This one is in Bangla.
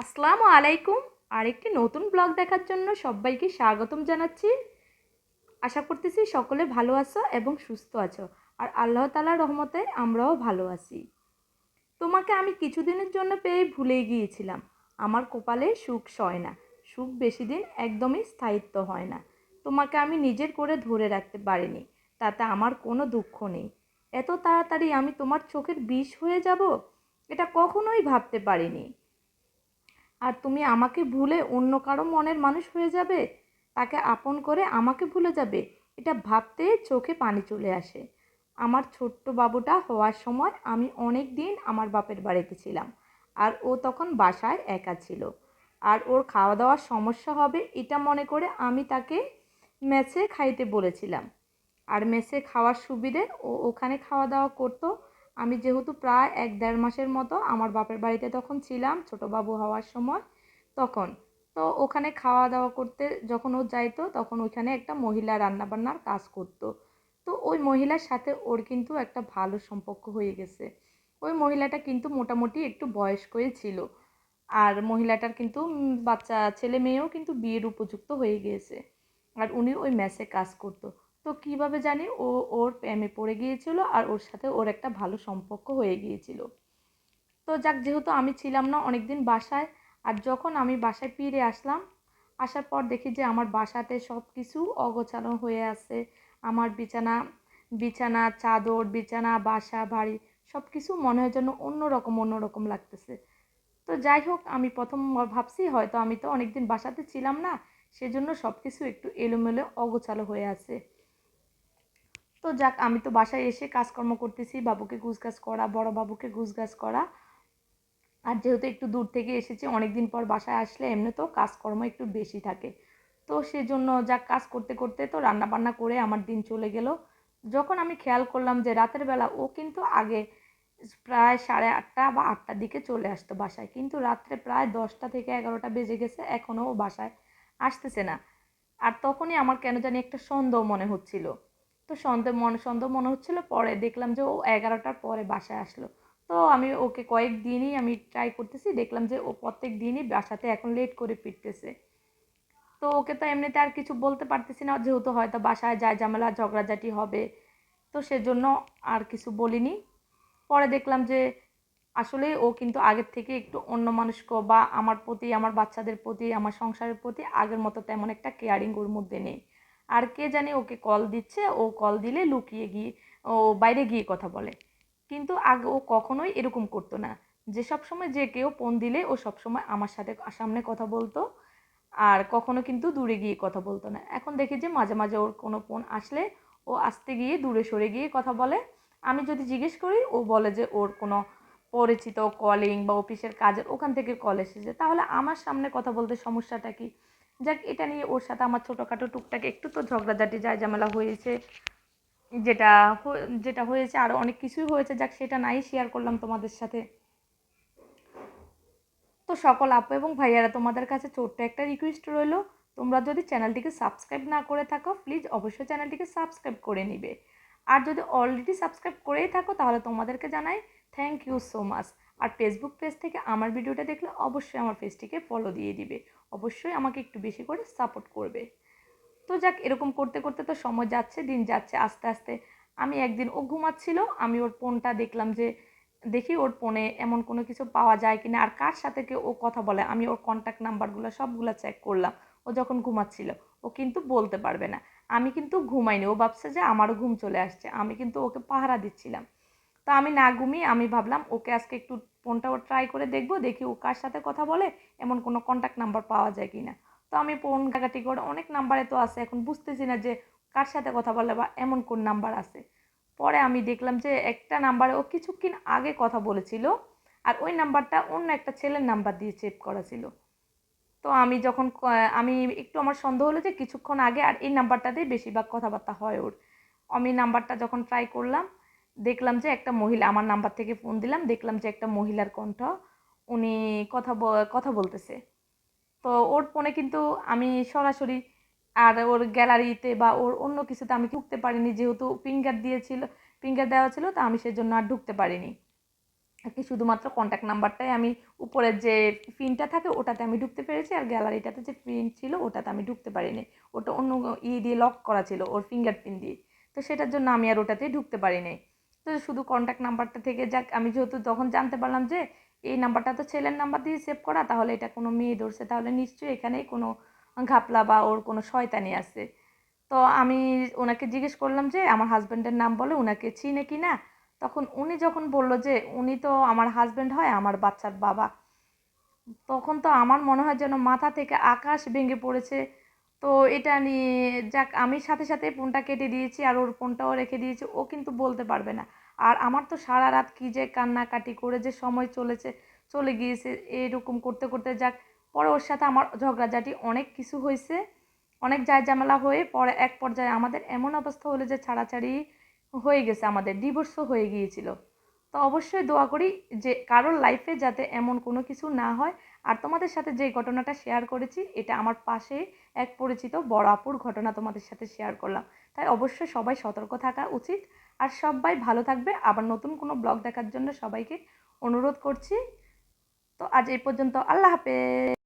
আসসালামু আলাইকুম। আরেকটি নতুন ব্লগ দেখার জন্য সবাইকে স্বাগতম জানাচ্ছি। আশা করতেছি সকলে ভালো আছো এবং সুস্থ আছো। আর আল্লাহ তালার রহমতে আমরাও ভালো আছি। তোমাকে আমি কিছুদিনের জন্য পেয়ে ভুলেই গিয়েছিলাম। আমার কপালে সুখ সয় না। সুখ বেশি দিন একদমই স্থায়িত্ব হয় না। তোমাকে আমি নিজের করে ধরে রাখতে পারিনি। তাতে আমার কোনো দুঃখ নেই। এত তাড়াতাড়ি আমি তোমার চোখের বিষ হয়ে যাব? এটা কখনোই ভাবতে পারিনি। আর তুমি আমাকে ভুলে অন্য কারও মনের মানুষ হয়ে যাবে? তাকে আপন করে আমাকে ভুলে যাবে? এটা ভাবতে চোখে পানি চলে আসে। আমার ছোট্ট বাবুটা হওয়ার সময় আমি অনেক দিন আমার বাপের বাড়িতে ছিলাম আর ও তখন বাসায় একা ছিল। আর ওর খাওয়া দাওয়ার সমস্যা হবে এটা মনে করে আমি তাকে মেসে খাইতে বলেছিলাম। আর মেসে খাওয়ার সুবিধে ও ওখানে খাওয়া দাওয়া করতো আমি যেহেতু প্রায় এক দেড় মাসের মতো আমার বাপের বাড়িতে তখন ছিলাম, ছোটো বাবু হওয়ার সময় তখন। তো ওখানে খাওয়া দাওয়া করতে যখন ও যাইতো, তখন ওইখানে একটা মহিলা রান্নাবান্নার কাজ করতো। তো ওই মহিলার সাথে ওর কিন্তু একটা ভালো সম্পর্ক হয়ে গেছে। ওই মহিলাটা কিন্তু মোটামুটি একটু বয়স্কই ছিল। আর মহিলাটার কিন্তু বাচ্চা, ছেলে মেয়েও কিন্তু বিয়ের উপযুক্ত হয়ে গিয়েছে। আর উনি ওই মেসে কাজ করতো। তো কীভাবে জানি? ও, ওর প্রেমে পড়ে গিয়েছিল আর ওর সাথে ওর একটা ভালো সম্পর্ক হয়ে গিয়েছিল। তো যাক, যেহেতু আমি ছিলাম না অনেক দিন বাসায়, আর যখন আমি বাসায় ফিরে আসলাম, আসার পর দেখি যে আমার বাসাতে সব কিছু অগোছালো হয়ে আছে। আমার বিছানা বিছানা, চাদর, বিছানা, বাসা, বাড়ি সব কিছু মনে হয় যেন অন্যরকম অন্যরকম লাগতেছে। তো যাই হোক, আমি প্রথম ভাবছি হয়তো আমি তো অনেকদিন বাসাতে ছিলাম না, সেজন্য সব কিছু একটু এলোমেলো, অগোছালো হয়ে আছে। তো যাক, আমি তো বাসায় এসে কাজকর্ম করতেছি, বাবুকে গুছগাছ করা, বড় বাবুকে গুছগাছ করা। আর যেহেতু একটু দূর থেকে এসেছি অনেক দিন পর বাসায় আসলে এমনিতেও কাজকর্ম একটু বেশি থাকে। তো সেজন্য যাক, কাজ করতে করতে তো রান্না বান্না করে আমার দিন চলে গেল। যখন আমি খেয়াল করলাম যে রাতের বেলা ও কিন্তু আগে প্রায় সাড়ে আটটা বা আটটার দিকে চলে আসতো বাসায়, কিন্তু রাত্রে প্রায় দশটা থেকে এগারোটা বেজে গেছে, এখনও ও বাসায় আসতেছে না। আর তখনই আমার কেন জানি একটা সন্দেহ মনে হচ্ছিল। তো সন্দেহ, মনে সন্দেহ মনে হচ্ছিল, পরে দেখলাম যে ও এগারোটার পরে বাসায় আসলো। তো আমি ওকে কয়েক দিনই আমি ট্রাই করতেছি, দেখলাম যে ও প্রত্যেক দিনই বাসাতে এখন লেট করে ফিরতেছে। তো ওকে তো এমনিতে আর কিছু বলতে পারতেছি না, যেহেতু হয়তো বাসায় যায় ঝামেলা, ঝগড়াঝাটি হবে, তো সেজন্য আর কিছু বলিনি। পরে দেখলাম যে আসলে ও কিন্তু আগের থেকে একটু অন্য মানুষক বা আমার প্রতি, আমার বাচ্চাদের প্রতি, আমার সংসারের প্রতি আগের মতো তেমন একটা কেয়ারিং ওর মধ্যে নেই। আর কে জানে ওকে কল দিচ্ছে, ও কল দিলে লুকিয়ে গিয়ে, ও বাইরে গিয়ে কথা বলে। কিন্তু আগে, ও কখনোই এরকম করতো না। যে সব সময় যে কেউ ফোন দিলে, ও সব সময় আমার সাথে, সামনে কথা বলতো। আর কখনো কিন্তু দূরে গিয়ে কথা বলতো না। এখন দেখি যে মাঝে মাঝে ওর কোনো ফোন আসলে ও আসতে গিয়ে দূরে সরে গিয়ে কথা বলে। আমি যদি জিজ্ঞেস করি, ও বলে যে ওর কোনো পরিচিত কলিং বা অফিসের কাজের ওখান থেকে কল এসেছে। তাহলে আমার সামনে কথা বলতে সমস্যাটা কি? যাক, এটা নিয়ে ওর সাথে আমার ছোটোখাটো টুকটাক একটু তো ঝগড়াঝাটি যায় ঝামেলা হয়েছে, যেটা যেটা হয়েছে আরও অনেক কিছুই হয়েছে, যাক, সেটা নাই শেয়ার করলাম তোমাদের সাথে। তো সকল আপু এবং ভাইয়ারা, তোমাদের কাছে ছোট্ট একটা রিকোয়েস্ট রইল। তোমরা যদি চ্যানেলটিকে সাবস্ক্রাইব না করে থাকো প্লিজ অবশ্যই চ্যানেলটিকে সাবস্ক্রাইব করে নিবে। আর যদি অলরেডি সাবস্ক্রাইব করেই থাকো, তাহলে তোমাদেরকে জানাই থ্যাংক ইউ সো মাচ আর ফেসবুক পেজ থেকে আমার ভিডিওটা দেখলে অবশ্যই আমার পেজটিকে ফলো দিয়ে দিবে। অবশ্যই আমাকে একটু বেশি করে সাপোর্ট করবে। তো যাক, এরকম করতে করতে তো সময় যাচ্ছে, দিন যাচ্ছে, আস্তে আস্তে আমি একদিন ও ঘুমাচ্ছিল, আমি ওর ফোনটা দেখলাম যে, দেখি ওর ফোনে এমন কোনো কিছু পাওয়া যায় কিনা, আর কার সাথে কে ও কথা বলে? আমি ওর কন্ট্যাক্ট নাম্বারগুলো সবগুলো চেক করলাম। ও যখন ঘুমাচ্ছিল, ও কিন্তু বলতে পারবে না। আমি কিন্তু ঘুমাইনি, ও ভাবছে যে আমারও ঘুম চলে আসছে, আমি কিন্তু ওকে পাহারা দিচ্ছিলাম। তা আমি না ঘুমিয়ে আমি ভাবলাম, ওকে আজকে একটু ফোনটাও ট্রাই করে দেখব, দেখি ও কার সাথে কথা বলে, এমন কোনো কন্ট্যাক্ট নাম্বার পাওয়া যায় কি না তো আমি ফোন ঘাটাঘাটি করে অনেক নাম্বারে তো আছে, এখন বুঝতেছি না যে কার সাথে কথা বলে বা এমন কোন নাম্বার আছে। পরে আমি দেখলাম যে একটা নাম্বারে ও কিছুক্ষণ আগে কথা বলেছিল, আর ওই নাম্বারটা অন্য একটা ছেলের নাম্বার দিয়ে সেভ করা ছিল। তো আমি যখন আমি একটু আমার সন্দেহ হলো যে কিছুক্ষণ আগে আর এই নাম্বারটাতেই বেশিরভাগ কথাবার্তা হয় ওর। আমি নাম্বারটা যখন ট্রাই করলাম দেখলাম যে একটা মহিলা, আমার নাম্বার থেকে ফোন দিলাম, দেখলাম যে একটা মহিলার কণ্ঠ, উনি কথা কথা বলতেছে। তো ওর ফোনে কিন্তু আমি সরাসরি, আর ওর গ্যালারিতে বা ওর অন্য কিছুতে আমি ঢুকতে পারিনি, যেহেতু ফিঙ্গার দিয়েছিল ফিঙ্গার দেওয়া ছিল, তো আমি সেজন্য আর ঢুকতে পারিনি। কি, শুধুমাত্র কন্ট্যাক্ট নাম্বারটাই আমি উপরের যে পিনটা থাকে, ওটাতে আমি ঢুকতে পেরেছি, আর গ্যালারিটাতে যে পিন ছিল, ওটাতে আমি ঢুকতে পারিনি। ওটা অন্য ই দিয়ে লক করা ছিল, ওর ফিঙ্গার প্রিন্ট দিয়ে। তো সেটার জন্য আমি আর ওটাতেই ঢুকতে পারিনি। তো শুধু কন্ট্যাক্ট নাম্বারটা থেকে যাক। আমি যেহেতু তখন জানতে পারলাম যে এই নাম্বারটা তো ছেলের নাম্বার দিয়ে সেভ করা, তাহলে এটা কোনো মেয়ে ধরছে, তাহলে নিশ্চয়ই এখানেই কোনো ঘাপলা বা ওর কোনো শয়তানি আছে। তো আমি ওনাকে জিজ্ঞেস করলাম যে, আমার হাজব্যান্ডের নাম বলে ওনাকে চিনে কি না? তখন উনি যখন বলল যে, উনি তো আমার হাজব্যান্ড হয়, আমার বাচ্চার বাবা। তখন তো আমার মনে হয় যেন মাথা থেকে আকাশ ভেঙে পড়েছে। তো এটা নিয়ে যাক, আমি সাথে সাথে ফোনটা কেটে দিয়েছি আর ওর ফোনটাও রেখে দিয়েছি, ও কিন্তু বলতে পারবে না। আর আমার তো সারা রাত কী যে কান্নাকাটি করে যে সময় চলেছে, চলে গিয়েছে, এরকম করতে করতে যাক। পরে ওর সাথে আমার ঝগড়াঝাটি অনেক কিছু হয়েছে, অনেক যায় ঝামেলা হয়ে পরে এক পর্যায়ে আমাদের এমন অবস্থা হলো যে ছাড়াছাড়ি হয়ে গেছে, আমাদের ডিভোর্সও হয়ে গিয়েছিল। তো অবশ্যই দোয়া করি যে কারোর লাইফে যাতে এমন কোনো কিছু না হয় আর তোমাদের সাথে যে ঘটনাটা শেয়ার করেছি, এটা আমার পাশে এক পরিচিত বড় আপুর ঘটনা তোমাদের সাথে শেয়ার করলাম। তাই অবশ্যই সবাই সতর্ক থাকা উচিত। আর সবাই ভালো থাকবে। আবার নতুন কোনো ব্লগ দেখার জন্য সবাইকে অনুরোধ করছি। তো আজ এই পর্যন্ত। আল্লাহ হাফেজ!